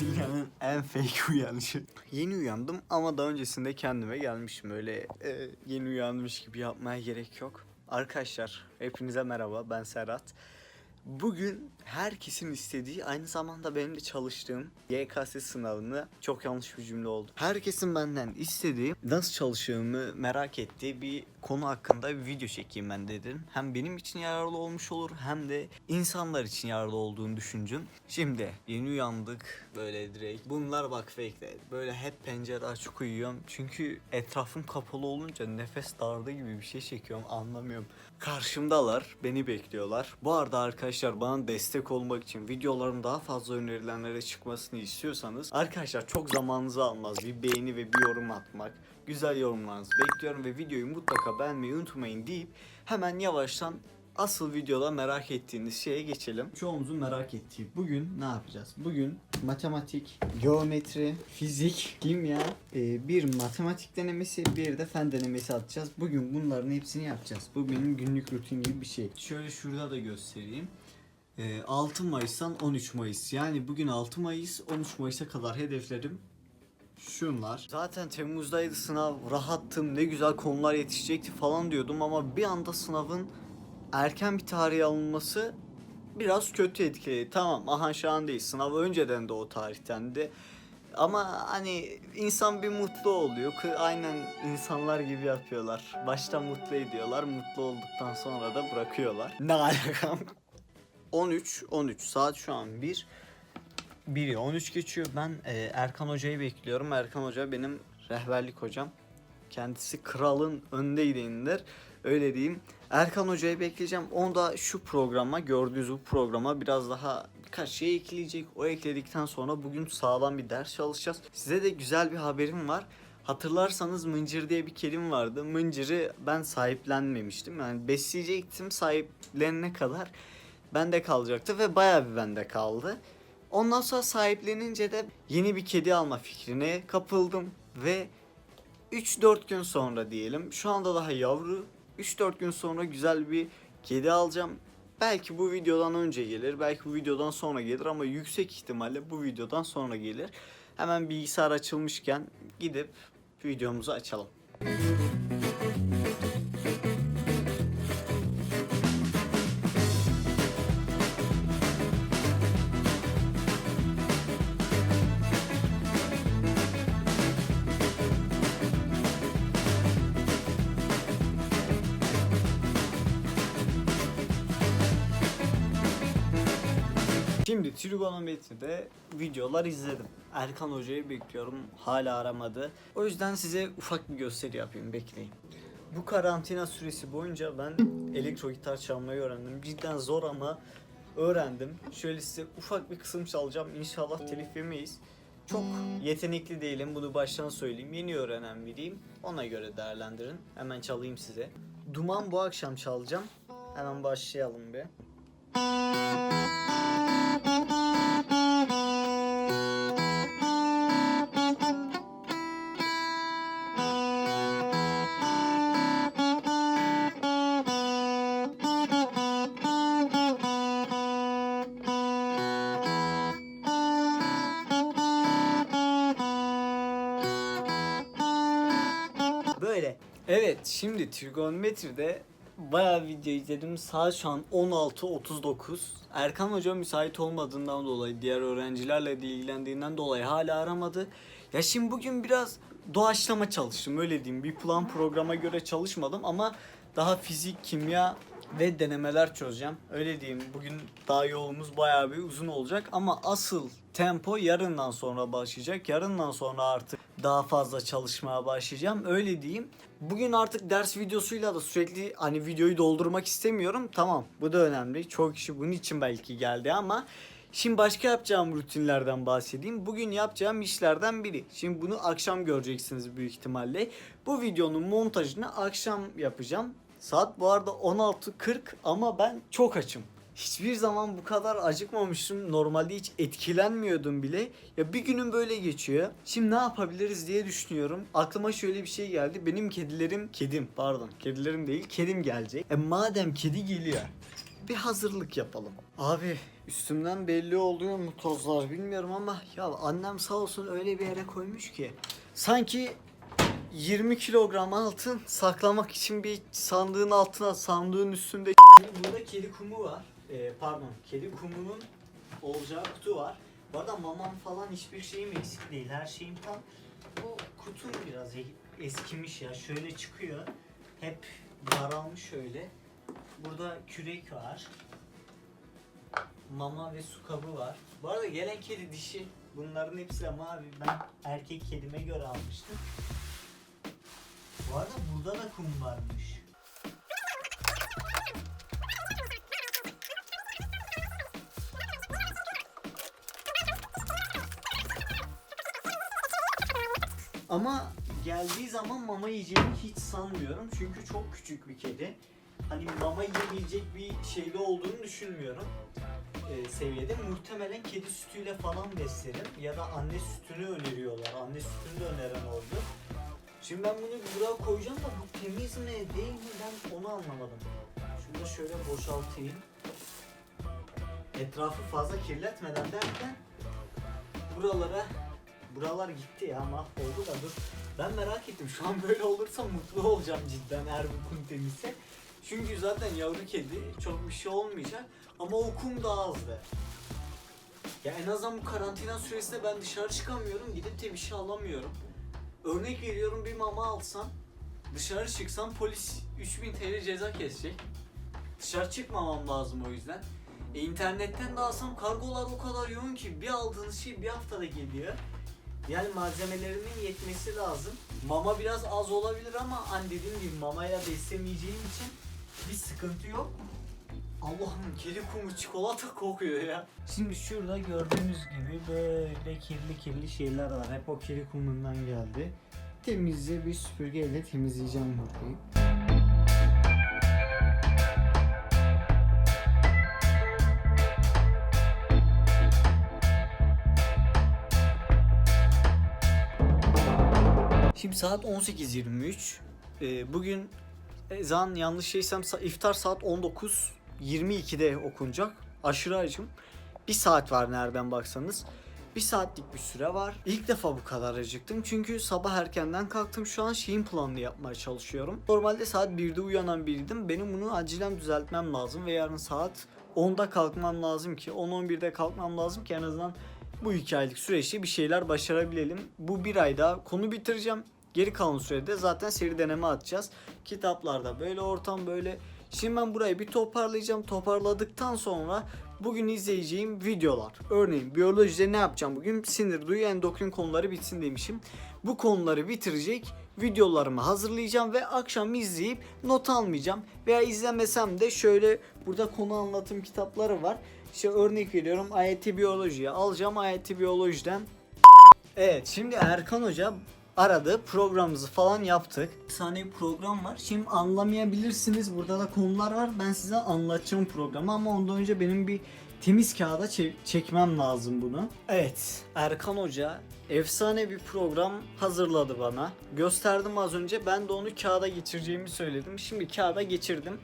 Dünyanın en fake uyanışı. Yeni uyandım ama daha öncesinde kendime gelmişim. Öyle e, yeni uyanmış gibi yapmaya gerek yok. Arkadaşlar hepinize merhaba ben Serhat. Bugün herkesin istediği aynı zamanda benim de çalıştığım YKS sınavını çok yanlış bir cümle oldu. Herkesin benden istediği nasıl çalıştığımı merak ettiği bir konu hakkında bir video çekeyim ben dedim. Hem benim için yararlı olmuş olur hem de insanlar için yararlı olduğunu düşündüm. Şimdi yeni uyandık böyle direkt. Bunlar bak fake Böyle hep pencere açık uyuyorum. Çünkü etrafım kapalı olunca nefes dardı gibi bir şey çekiyorum anlamıyorum. Karşımdalar beni bekliyorlar. Bu arada arkadaşlar bana destek olmak için videoların daha fazla önerilenlere çıkmasını istiyorsanız arkadaşlar çok zamanınızı almaz bir beğeni ve bir yorum atmak. Güzel yorumlarınızı bekliyorum ve videoyu mutlaka beğenmeyi unutmayın deyip hemen yavaştan asıl videoda merak ettiğiniz şeye geçelim. Çoğumuzun merak ettiği bugün ne yapacağız? Bugün matematik, geometri, fizik, kimya, e, bir matematik denemesi, bir de fen denemesi atacağız. Bugün bunların hepsini yapacağız. Bu benim günlük rutin gibi bir şey. Şöyle şurada da göstereyim. E, 6 Mayıs'tan 13 Mayıs. Yani bugün 6 Mayıs, 13 Mayıs'a kadar hedeflerim şunlar. Zaten Temmuz'daydı sınav. Rahattım. Ne güzel konular yetişecekti falan diyordum ama bir anda sınavın erken bir tarihe alınması biraz kötü etkiledi. Tamam aha şu an değil. Sınav önceden de o tarihten Ama hani insan bir mutlu oluyor. Aynen insanlar gibi yapıyorlar. Başta mutlu ediyorlar. Mutlu olduktan sonra da bırakıyorlar. Ne alakam? 13 13 saat şu an 1 1'i 13 geçiyor. Ben e, Erkan Hoca'yı bekliyorum. Erkan Hoca benim rehberlik hocam. Kendisi kralın önde. Öyle diyeyim. Erkan Hoca'yı bekleyeceğim. Onu da şu programa, gördüğünüz bu programa biraz daha birkaç şey ekleyecek. O ekledikten sonra bugün sağlam bir ders çalışacağız. Size de güzel bir haberim var. Hatırlarsanız mıncır diye bir kelim vardı. Mıncırı ben sahiplenmemiştim. Yani besleyecektim sahiplenene kadar bende kalacaktı ve bayağı bir bende kaldı. Ondan sonra sahiplenince de yeni bir kedi alma fikrine kapıldım ve 3-4 gün sonra diyelim şu anda daha yavru 3-4 gün sonra güzel bir kedi alacağım. Belki bu videodan önce gelir, belki bu videodan sonra gelir ama yüksek ihtimalle bu videodan sonra gelir. Hemen bilgisayar açılmışken gidip videomuzu açalım. Şimdi trigonometride videolar izledim. Erkan Hoca'yı bekliyorum. Hala aramadı. O yüzden size ufak bir gösteri yapayım. Bekleyin. Bu karantina süresi boyunca ben elektro gitar çalmayı öğrendim. Cidden zor ama öğrendim. Şöyle size ufak bir kısım çalacağım. İnşallah telif yemeyiz. Çok yetenekli değilim. Bunu baştan söyleyeyim. Yeni öğrenen biriyim. Ona göre değerlendirin. Hemen çalayım size. Duman bu akşam çalacağım. Hemen başlayalım bir. Evet şimdi trigonometride bayağı video izledim. Saat şu an 16.39. Erkan Hoca müsait olmadığından dolayı diğer öğrencilerle de ilgilendiğinden dolayı hala aramadı. Ya şimdi bugün biraz doğaçlama çalıştım öyle diyeyim. Bir plan programa göre çalışmadım ama daha fizik, kimya ve denemeler çözeceğim. Öyle diyeyim. Bugün daha yolumuz bayağı bir uzun olacak ama asıl tempo yarından sonra başlayacak. Yarından sonra artık daha fazla çalışmaya başlayacağım. Öyle diyeyim. Bugün artık ders videosuyla da sürekli hani videoyu doldurmak istemiyorum. Tamam bu da önemli. Çok kişi bunun için belki geldi ama Şimdi başka yapacağım rutinlerden bahsedeyim. Bugün yapacağım işlerden biri. Şimdi bunu akşam göreceksiniz büyük ihtimalle. Bu videonun montajını akşam yapacağım. Saat bu arada 16.40 ama ben çok açım. Hiçbir zaman bu kadar acıkmamıştım. Normalde hiç etkilenmiyordum bile. Ya bir günüm böyle geçiyor. Şimdi ne yapabiliriz diye düşünüyorum. Aklıma şöyle bir şey geldi. Benim kedilerim, kedim pardon. Kedilerim değil, kedim gelecek. E madem kedi geliyor bir hazırlık yapalım. Abi Üstümden belli oluyor mu tozlar bilmiyorum ama ya annem sağ olsun öyle bir yere koymuş ki sanki 20 kilogram altın saklamak için bir sandığın altına sandığın üstünde burada kedi kumu var. Ee, pardon kedi kumunun olacağı kutu var. Bu arada mamam falan hiçbir şeyim eksik değil. Her şeyim tam. Bu kutum biraz e- eskimiş ya. Şöyle çıkıyor. Hep daralmış şöyle. Burada kürek var. Mama ve su kabı var. Bu arada gelen kedi dişi. Bunların hepsi de mavi. Ben erkek kedime göre almıştım. Arada burada da kum varmış. Ama geldiği zaman mama yiyeceğini hiç sanmıyorum. Çünkü çok küçük bir kedi. Hani mama yiyebilecek bir şeyde olduğunu düşünmüyorum. Ee, seviyede. Muhtemelen kedi sütüyle falan beslerim. Ya da anne sütünü öneriyorlar. Anne sütünü de öneren oldu. Şimdi ben bunu buraya koyacağım da bu temiz mi değil mi ben onu anlamadım. Şunu da şöyle boşaltayım. Etrafı fazla kirletmeden derken buralara buralar gitti ya mahvoldu da dur. Ben merak ettim şu an böyle olursa mutlu olacağım cidden eğer bu kum temizse. Çünkü zaten yavru kedi çok bir şey olmayacak ama o kum da azdı. Ya en azından bu karantina süresinde ben dışarı çıkamıyorum gidip de şey alamıyorum. Örnek veriyorum bir mama alsam dışarı çıksam polis 3000 TL ceza kesecek. Dışarı çıkmamam lazım o yüzden. E internetten de alsam kargolar o kadar yoğun ki bir aldığınız şey bir haftada geliyor. Yani malzemelerimin yetmesi lazım. Mama biraz az olabilir ama hani dediğim gibi mamayla beslemeyeceğim için bir sıkıntı yok. Allah'ım kedi kumu çikolata kokuyor ya. Şimdi şurada gördüğünüz gibi böyle kirli kirli şeyler var. Hep o kedi kumundan geldi. Temizle bir süpürgeyle temizleyeceğim burayı. Şimdi saat 18.23. Ee, bugün ezan yanlış şeysem iftar saat 19.22'de okunacak. Aşırı acım. Bir saat var nereden baksanız. Bir saatlik bir süre var. İlk defa bu kadar acıktım. Çünkü sabah erkenden kalktım. Şu an şeyin planını yapmaya çalışıyorum. Normalde saat 1'de uyanan biriydim. Benim bunu acilen düzeltmem lazım. Ve yarın saat 10'da kalkmam lazım ki. 10-11'de kalkmam lazım ki en azından bu iki aylık süreçte bir şeyler başarabilelim. Bu bir ayda konu bitireceğim. Geri kalan sürede zaten seri deneme atacağız. Kitaplarda böyle ortam böyle. Şimdi ben burayı bir toparlayacağım. Toparladıktan sonra bugün izleyeceğim videolar. Örneğin biyolojide ne yapacağım bugün? Sinir, duyu, endokrin konuları bitsin demişim. Bu konuları bitirecek videolarımı hazırlayacağım ve akşam izleyip not almayacağım. Veya izlemesem de şöyle burada konu anlatım kitapları var. İşte örnek veriyorum AYT biyolojiye alacağım AYT biyolojiden. Evet şimdi Erkan Hoca aradı programımızı falan yaptık. Saniye bir program var. Şimdi anlamayabilirsiniz. Burada da konular var. Ben size anlatacağım programı ama ondan önce benim bir temiz kağıda çe- çekmem lazım bunu. Evet Erkan Hoca efsane bir program hazırladı bana. Gösterdim az önce. Ben de onu kağıda geçireceğimi söyledim. Şimdi kağıda geçirdim.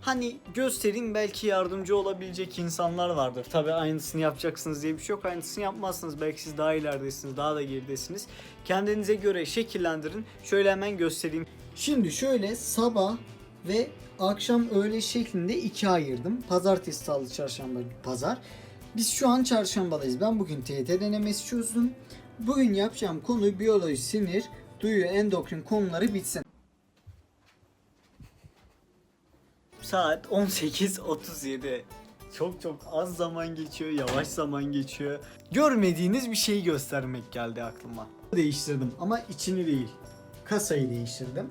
Hani göstereyim belki yardımcı olabilecek insanlar vardır. Tabii aynısını yapacaksınız diye bir şey yok. Aynısını yapmazsınız. Belki siz daha ileridesiniz, daha da geridesiniz. Kendinize göre şekillendirin. Şöyle hemen göstereyim. Şimdi şöyle sabah ve akşam öğle şeklinde ikiye ayırdım. Pazartesi, salı, çarşamba, pazar. Biz şu an çarşambadayız. Ben bugün TYT denemesi çözdüm. Bugün yapacağım konu biyoloji, sinir, duyu, endokrin konuları bitsin. Saat 18.37. Çok çok az zaman geçiyor, yavaş zaman geçiyor. Görmediğiniz bir şeyi göstermek geldi aklıma. Değiştirdim ama içini değil. Kasayı değiştirdim.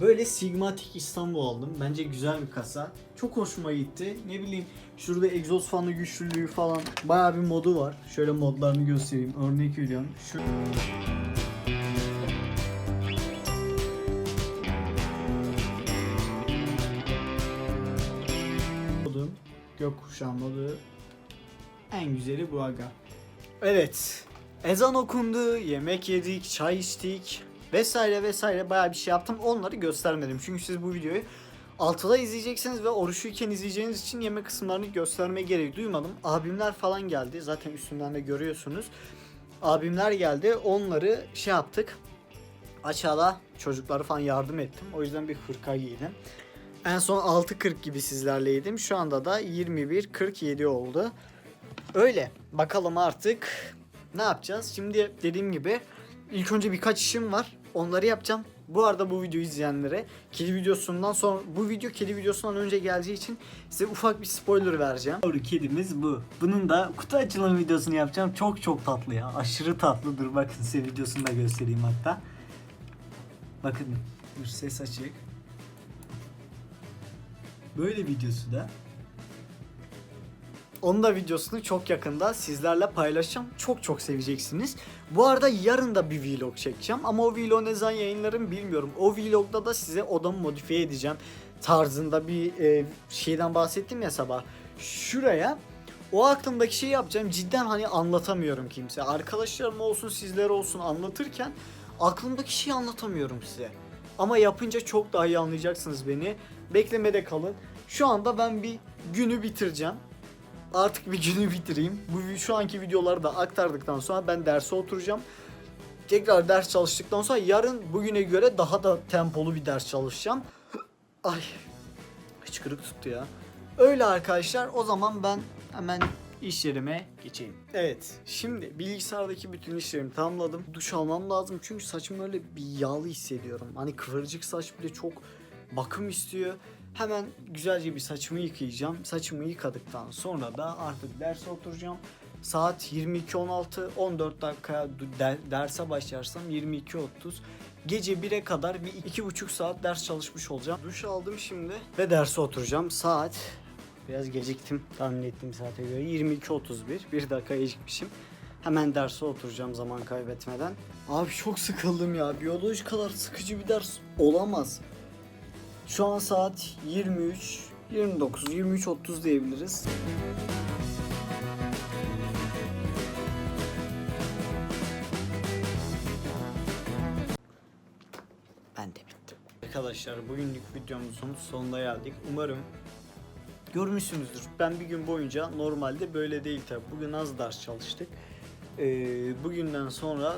Böyle Sigmatic İstanbul aldım. Bence güzel bir kasa. Çok hoşuma gitti. Ne bileyim şurada egzoz fanı güçlülüğü falan bayağı bir modu var. Şöyle modlarını göstereyim. Örnek veriyorum. Şu modu en güzeli bu aga. Evet. Ezan okundu, yemek yedik, çay içtik vesaire vesaire bayağı bir şey yaptım. Onları göstermedim. Çünkü siz bu videoyu Altıda izleyeceksiniz ve oruçluyken izleyeceğiniz için yemek kısımlarını göstermeye gerek duymadım. Abimler falan geldi. Zaten üstünden de görüyorsunuz. Abimler geldi. Onları şey yaptık. Aşağıda çocukları falan yardım ettim. O yüzden bir hırka giydim. En son 6.40 gibi sizlerleydim. Şu anda da 21.47 oldu. Öyle. Bakalım artık ne yapacağız? Şimdi dediğim gibi ilk önce birkaç işim var. Onları yapacağım. Bu arada bu videoyu izleyenlere kedi videosundan sonra bu video kedi videosundan önce geleceği için size ufak bir spoiler vereceğim. Doğru kedimiz bu. Bunun da kutu açılımı videosunu yapacağım. Çok çok tatlı ya. Aşırı tatlıdır. Bakın size videosunu da göstereyim hatta. Bakın dur ses açık. Böyle videosu da. Onun da videosunu çok yakında sizlerle paylaşacağım. Çok çok seveceksiniz. Bu arada yarın da bir vlog çekeceğim ama o vlog ne zaman yayınlarım bilmiyorum. O vlogda da size odamı modifiye edeceğim tarzında bir e, şeyden bahsettim ya sabah. Şuraya o aklımdaki şeyi yapacağım. Cidden hani anlatamıyorum kimse. Arkadaşlarım olsun sizler olsun anlatırken aklımdaki şeyi anlatamıyorum size. Ama yapınca çok daha iyi anlayacaksınız beni. Beklemede kalın. Şu anda ben bir günü bitireceğim. Artık bir günü bitireyim. Bu şu anki videoları da aktardıktan sonra ben derse oturacağım. Tekrar ders çalıştıktan sonra yarın bugüne göre daha da tempolu bir ders çalışacağım. Ay hıçkırık tuttu ya. Öyle arkadaşlar o zaman ben hemen iş yerime geçeyim. Evet şimdi bilgisayardaki bütün işlerimi tamamladım. Duş almam lazım çünkü saçım öyle bir yağlı hissediyorum. Hani kıvırcık saç bile çok bakım istiyor. Hemen güzelce bir saçımı yıkayacağım. Saçımı yıkadıktan sonra da artık derse oturacağım. Saat 22.16 14 dakikaya de- derse başlarsam 22.30 Gece 1'e kadar bir iki buçuk saat ders çalışmış olacağım. Duş aldım şimdi ve derse oturacağım. Saat biraz geciktim tahmin ettiğim saate göre 22.31 bir dakika gecikmişim. Hemen derse oturacağım zaman kaybetmeden. Abi çok sıkıldım ya. Biyoloji kadar sıkıcı bir ders olamaz. Şu an saat 23, 29, 23.30 diyebiliriz. Ben de bittim. Arkadaşlar bugünlük videomuzun sonuna geldik. Umarım görmüşsünüzdür. Ben bir gün boyunca normalde böyle değil tabi. Bugün az ders çalıştık. Ee, bugünden sonra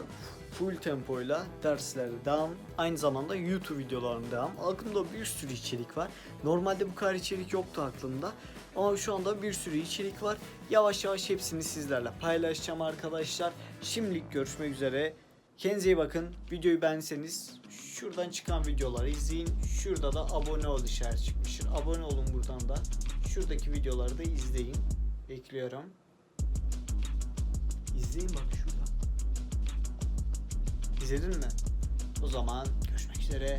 full tempoyla derslere devam. Aynı zamanda YouTube videolarına devam. Aklımda bir sürü içerik var. Normalde bu kadar içerik yoktu aklımda. Ama şu anda bir sürü içerik var. Yavaş yavaş hepsini sizlerle paylaşacağım arkadaşlar. Şimdilik görüşmek üzere. Kendinize iyi bakın. Videoyu beğenseniz şuradan çıkan videoları izleyin. Şurada da abone ol işareti çıkmıştır. Abone olun buradan da. Şuradaki videoları da izleyin. Bekliyorum. İzleyin bak şurada. İzledin mi? O zaman görüşmek üzere.